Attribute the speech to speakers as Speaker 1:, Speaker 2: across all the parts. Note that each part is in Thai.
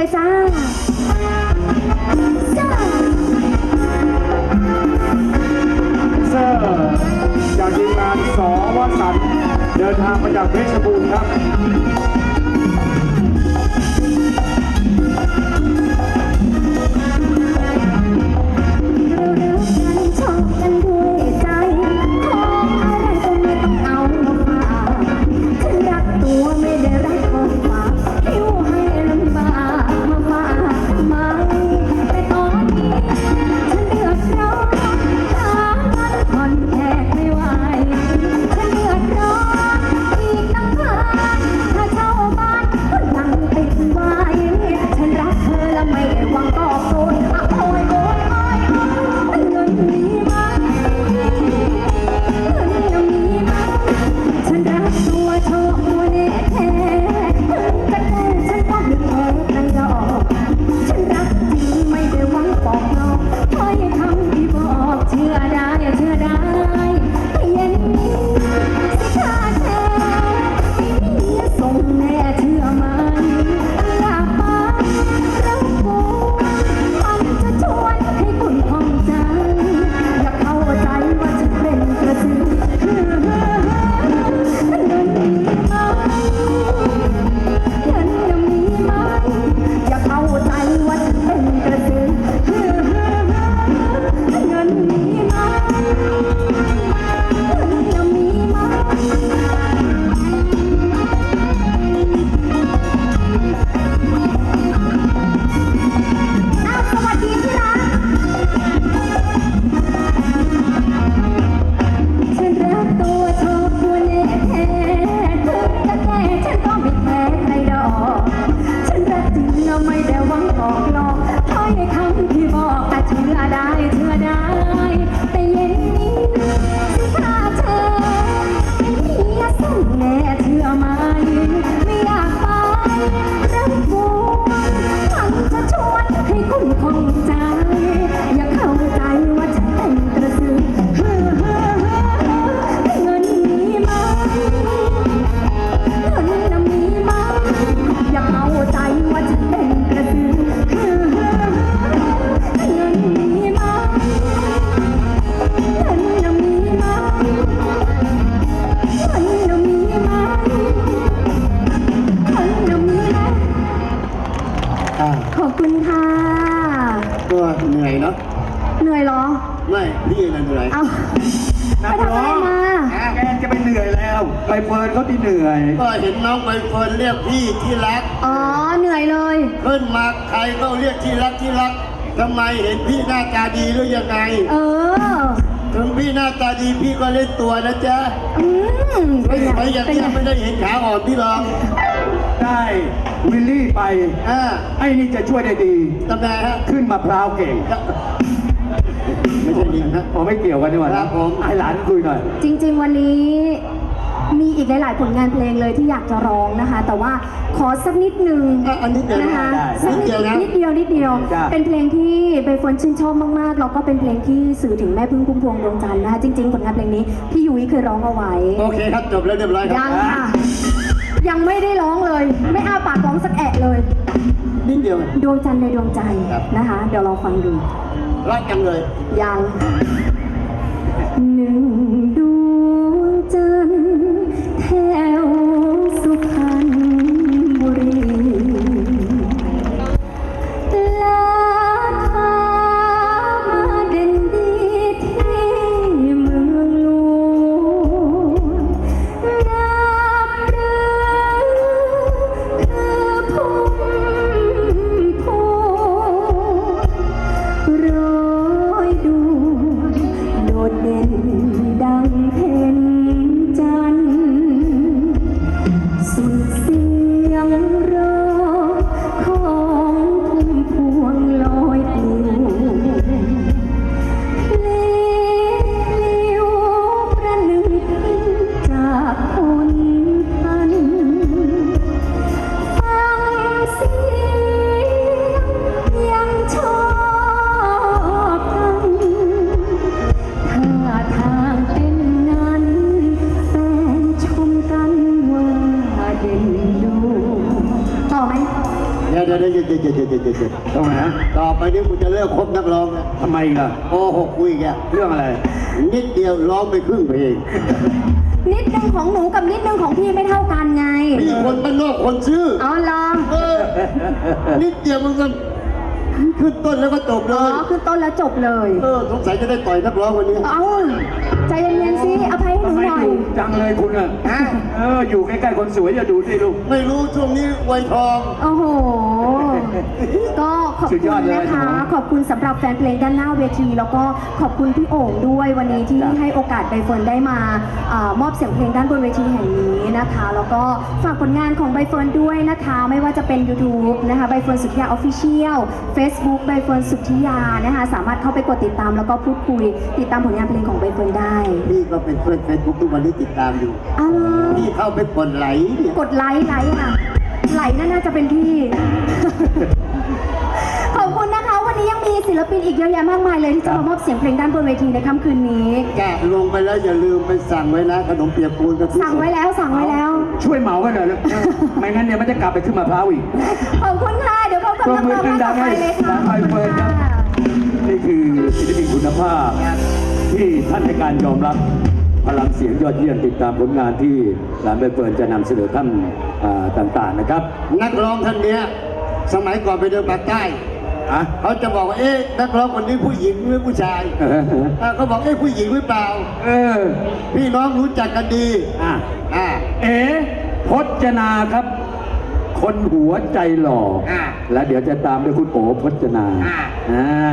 Speaker 1: เลยจ้าจา
Speaker 2: เซอร์จากทีมงานสวสันเดินทางมาจากเพชรบูรณ์ครับ
Speaker 1: อ่าขอบคุณค่ะ ก็เหนื่อยเนาะ
Speaker 3: เหนื่อยเห
Speaker 1: รอ
Speaker 3: ไม่พี่น่ะเหนื่อย
Speaker 1: เอาไปทำอะไรมา
Speaker 2: แกจะไปเหนื่อยแล้ว ไปเฟิร์นเขาที่เหนื่อย
Speaker 3: ก็เห็นน้องใบเฟิร์นเรียกพี่ที่รัก
Speaker 1: อ๋อ เหนื่อยเลย
Speaker 3: ขึ้นมาใครก็เรียกที่รักที่รักทำไมเห็นพี่หน้าตาดีหรือยังไง
Speaker 1: เออ
Speaker 3: ถึงพี่หน้าตาดีพี่ก็เล่นตัวนะจ๊ะ
Speaker 1: อืม
Speaker 3: ไม่
Speaker 1: เป็นไง
Speaker 3: ไม่อย่าง
Speaker 1: เป็น
Speaker 3: นี้
Speaker 1: ไง
Speaker 3: ไม่ได้เห็นขาอ่อนพี่หรอก
Speaker 2: ได้วิลลี่ไป
Speaker 3: อ่า
Speaker 2: ไอ้นี่จะช่วยได้ดี
Speaker 3: ตำแหน่งฮะ
Speaker 2: ขึ้นมะพร้าวเก่ง
Speaker 3: ไม่ใช่ยิงฮะ
Speaker 2: อ๋อไม่เกี่ยวกันดีกว่า
Speaker 3: ครั
Speaker 2: นะ
Speaker 3: บผม
Speaker 2: ให้หลานคุยหน่อย
Speaker 1: จริง ๆ วันนี้ มีอีกหลาย ๆ ผลงานเพลงเลยที่อยากจะร้องนะคะ แต่ว่าขอสักนิดนึง
Speaker 3: อะอันนี้เดียว
Speaker 1: นะคะ
Speaker 2: ได้
Speaker 1: สักนิด
Speaker 3: นิดเดียวนะ
Speaker 1: นิดเดียวนิดเดียว
Speaker 2: จ้ะ
Speaker 1: เป็นเพลงที่ใบเฟิร์นชื่นชอบมากๆแล้วก็เป็นเพลงที่สื่อถึงแม่พึ่งพุ่มพวงดวงจันทร์นะคะ จริง ๆ ผลงานเพลงนี้พี่ยุ้ยเคยร้องเอาไว้
Speaker 3: โอเคครับจบแล้วเรียบร้อยครั
Speaker 1: ยั
Speaker 3: บ
Speaker 1: งค่ะ ยังไม่ได้ร้องเลย ไม่อ้าปากร้องสักแอะเลย
Speaker 3: นิดเดียว
Speaker 1: ดวงจันทร์ในดวงใจ
Speaker 3: ครับ
Speaker 1: นะคะ เดี๋ยวเราฟังดู
Speaker 3: รักจังเลย
Speaker 1: ยังหนึ่ง
Speaker 3: เดี๋ยวเดี๋ยวเดี๋ยวเดี๋ยวเดี๋ยว
Speaker 1: ทำไมฮะ
Speaker 3: ต่อไปนี้กูจะเลิกคบนักร้องแล้ว
Speaker 1: ทำไมอีกล่ะ
Speaker 3: โอ้หกคุยแก
Speaker 1: เรื่องอะไร
Speaker 3: นิดเดียวร้องไปครึ่งเพลง
Speaker 2: นิดนึงของหนูกับนิดนึงของพี่ไม่เท่ากันไง
Speaker 3: พี่คนบ้านนอกคนซื้อ
Speaker 2: อ๋อลอง
Speaker 3: เออนิดเดียวมันก็ขึ้นต้นแล้วก็จบเล
Speaker 2: อ๋อยคือต้นแล้วจบเลย
Speaker 3: เออสงสัยจะได้ต่อยนักร้องวันนี้
Speaker 2: เอาใจเย็นๆสิอภัยให้ห
Speaker 1: ทำ
Speaker 2: นู
Speaker 1: ไม
Speaker 2: หน่อย
Speaker 1: ดุจังเลยคุณอะ
Speaker 3: ฮะ
Speaker 1: เอออยู่ใกล้ๆคนสวยอย่าดูสิลูก
Speaker 3: ไม่รู้ช่วงนี้ไวยทอง
Speaker 2: โอ้โห ก็ขอบ
Speaker 1: สุด
Speaker 2: คุ
Speaker 1: ยอ
Speaker 2: ณ
Speaker 1: ดเลย
Speaker 2: นะคะ
Speaker 1: ครับ
Speaker 2: ขอบคุณสำหรับแฟนเพลงด้านหน้าเวที แล้วก็ขอบคุณพี่โอ่งด้วยวันนี้ที่
Speaker 1: จ้ะ
Speaker 2: ให้โอกาสใบเฟิร์นได้มาเออมอบเสียงเพลงด้านบนเวทีแห่งนี้นะคะ แล้วก็ฝากผลงานของใบเฟิร์นด้วยนะคะ ไม่ว่าจะเป็น YouTube นะคะใบเฟิร์นสุทธิยาออฟฟิเชียล Facebook ใบเฟิร์นสุทธิยานะคะ สามารถเข้าไปกดติดตามแล้วก็พูดคุย ติดตามผลงานเพลงของใบเฟิร์นได้
Speaker 3: พี่ก็เป็นเพื่อนเฟซบุ๊กทุกวันนี้ติดตามอยู่
Speaker 2: อ้าว
Speaker 3: พี่เข้าไปกดไหลเนี่ย
Speaker 2: กดไลค์ไลค์อะ ไหลนั่นน่าจะเป็นพี่ ขอบคุณนะคะ วันนี้ยังมีศิลปินอีกเยอะแยะมากมายเลยที่จะมามอบเสียงเพลงด้านบนเวทีในค่ำคืนนี้
Speaker 3: แกะลงไปแล้วอย่าลืมไปสั่งไว้นะ ขนมเปียกปูนกับพี่
Speaker 2: สั่งไว้แล้วสั่งไว้แล้ว
Speaker 1: ช่วยเหมากันหน่อยลูกไม่งั้นเนี่ยมันจะกลับไปขึ้นมะพร้าวอีก
Speaker 2: ขอบคุณค่ะ เดี๋ยวพบกับ
Speaker 1: ปรบ
Speaker 2: นัก
Speaker 1: มือ
Speaker 2: ร้องท่าน
Speaker 1: ดั
Speaker 2: ต่อง
Speaker 1: ๆ
Speaker 2: ไป
Speaker 1: ให้
Speaker 2: เลยค่ะ
Speaker 1: สาวใบเฟิร์นครับนี่คือศิลปินคุณภาพ ที่ท่านในการยอมรับพลังเสียงยอดเยี่ยมติดตามผลงานที่หลานใบเฟิร์นจะนำเสนอท่านอ่า ต่างๆนะครับ
Speaker 3: นักร้องท่านเนี้ยสมัยก่อนไปเดินปากใต้
Speaker 1: อะ
Speaker 3: เขาจะบอกว่าเอ๊ะนักร้องคนนี้ผู้หญิงหรือผู้ชาย
Speaker 1: เออ
Speaker 3: อ่าเขาบอกเอ๊ะผู้หญิงหรือเปล่า
Speaker 1: เออ
Speaker 3: พี่น้องรู้จักกันดี
Speaker 1: อะ
Speaker 3: อ่า
Speaker 1: เอ๋พจนาครับ คนหัวใจหล่อ
Speaker 3: อะ
Speaker 1: และเดี๋ยวจะตามด้วยคุณโอพจนา
Speaker 3: อะ
Speaker 1: อ่า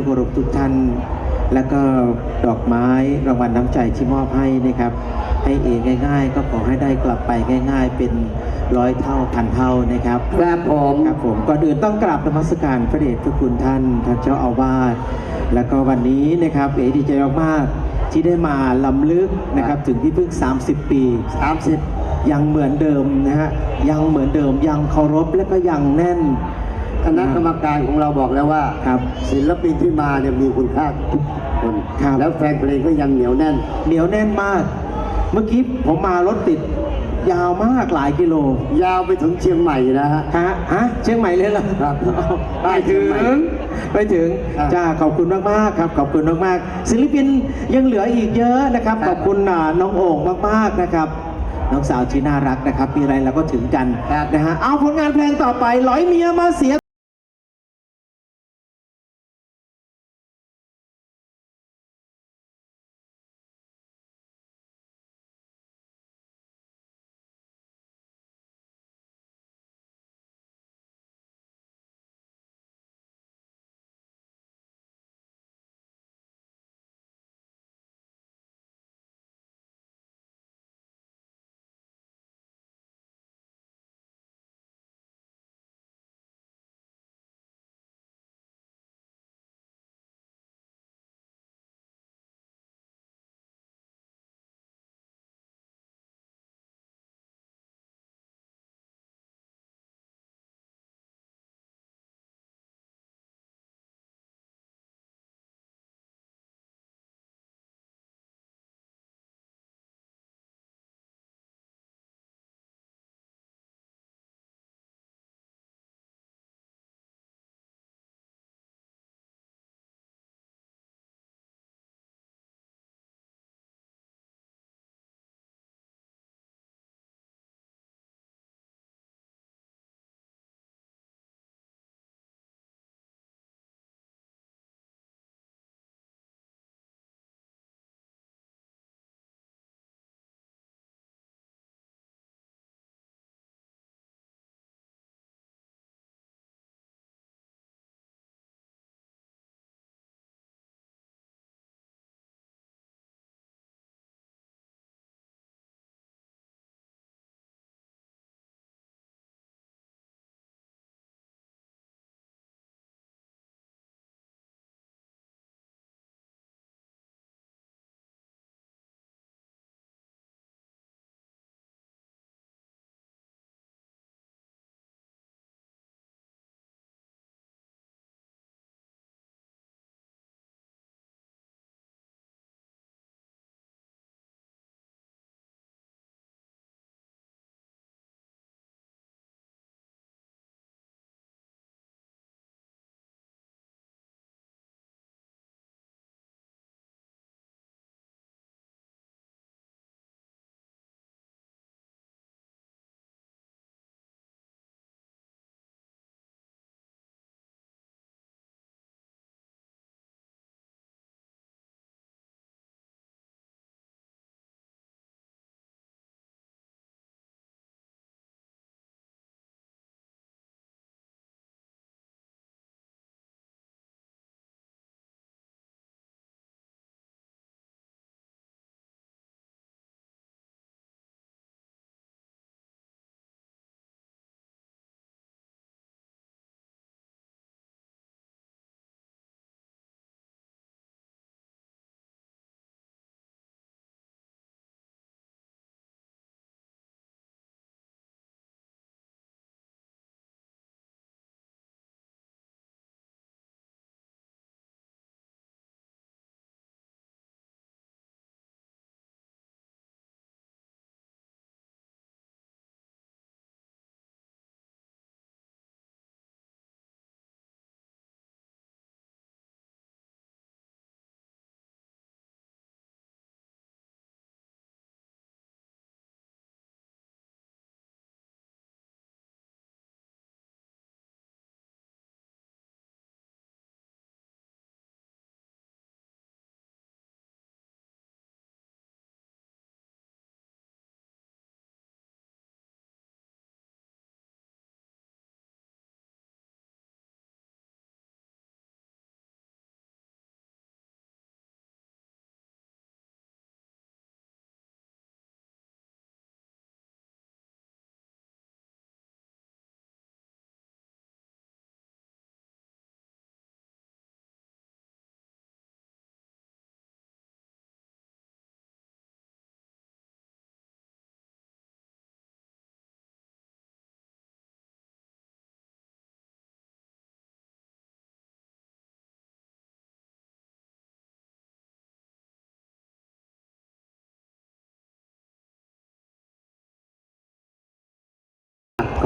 Speaker 4: ที่เคารพทุกท่าน แล้วก็ดอกไม้รางวัลน้ำใจที่มอบให้นะครับ ให้เองง่าย ๆ ก็ขอให้ได้กลับไปง่าย ๆ เป็นร้อยเท่าพันเท่านะครับ
Speaker 1: ครับผม
Speaker 4: ครับผมก่อนอื่นต้องกราบนมัสการพระเดชพระคุณท่านท่านเจ้าอาวาสแล้วก็วันนี้นะครับเอ๋ดีใจมากๆที่ได้มาลำลึกนะครับถึงที่พึ่ง 30 ปี
Speaker 3: 30
Speaker 4: ยังเหมือนเดิมนะฮะยังเหมือนเดิมยังเคารพและก็ยังแน่น
Speaker 3: คณะกรรมการของเราบอกแล้วว่า
Speaker 4: ครับ
Speaker 3: ศิลปินที่มาเนี่ยมีคุณค่าทุกคน
Speaker 4: ครับ
Speaker 3: แล้วแฟนเพลงก็ยังเหนียวแน่น
Speaker 4: เหนียวแน่นมาก เมื่อกี้ผมมารถติด ยาวมากหลายกิโล
Speaker 3: ยาวไปถึงเชียงใหม่นะฮะ
Speaker 4: ฮะฮะเชียงใหม่เลยเหรอ
Speaker 3: ครับ
Speaker 4: ไปถึง
Speaker 3: ไปเชียงใหม่
Speaker 4: ไปถึง
Speaker 3: ครับ
Speaker 4: จ้าขอบคุณมากๆครับ ขอบคุณมากๆศิลปินยังเหลืออีกเยอะนะครับ
Speaker 3: ครับ
Speaker 4: ขอบคุณอ่าน้องโอ่งมากๆนะครับ น้องสาวที่น่ารักนะครับ มีอะไรเราก็ถึงกัน
Speaker 3: ครับ
Speaker 4: นะฮะเอาผลงานเพลงต่อไปร้อยเมียมาเสีย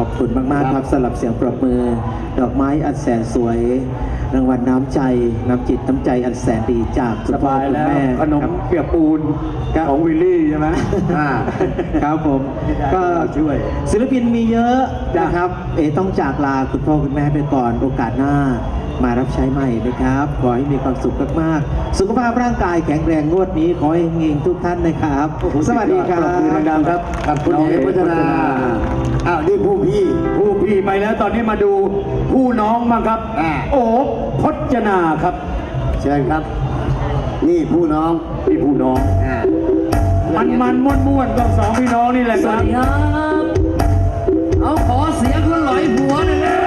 Speaker 4: อบคุณมากๆครับสำหรับเสียงปรบมือ ดอกไม้อันแสนสวย รางวัลน้ำใจน้ำจิตน้ำใจอันแสนดีจากคุ
Speaker 1: ส
Speaker 4: ณพ่อบา
Speaker 1: ย
Speaker 4: คุณ
Speaker 1: แล้ว
Speaker 4: แม่
Speaker 1: ขนม
Speaker 4: ครับ
Speaker 1: เปียกปูนของวิลลี่ใช่ไหม
Speaker 4: อ่า ครับผมก็
Speaker 1: ช่วย
Speaker 4: ศิลปินมีเยอะ
Speaker 1: จ้ะ
Speaker 4: นะครับ เอต้องจากลาคุณพ่อคุณแม่ไปก่อนโอกาสหน้า มารับใช้ใหม่นะครับ ขอให้มีความสุขมากๆ สุขภาพร่างกายแข็งแรงงวดนี้ ขอให้เงงทุกท่านนะครับ สวัสดีครั
Speaker 1: ปรบมือบดังๆครับ
Speaker 3: กับคุณ
Speaker 1: น้อง
Speaker 3: เอ๋
Speaker 1: เอ๋
Speaker 3: พั
Speaker 1: พั
Speaker 3: ฒ
Speaker 1: ฒ
Speaker 3: นา
Speaker 1: นา
Speaker 3: อ้าวนี่ผู้พี่
Speaker 1: ผู้พี่ไปแล้วตอนนี้มาดูผู้น้องมางครับ
Speaker 3: อ่า
Speaker 1: โอ๊บพจนาครับ
Speaker 3: เชิญครับ นี่ผู้น้อง
Speaker 1: พี่ผู้น้อง
Speaker 3: อ่า
Speaker 1: มันมันม้วนม้วนๆก็สองพี่น้องนี่แหละ
Speaker 5: ส
Speaker 1: ค
Speaker 5: วั
Speaker 1: รั
Speaker 5: ส
Speaker 1: บ
Speaker 5: ดีครับ เอาขอเสียงคนหลอยหัวหน่อย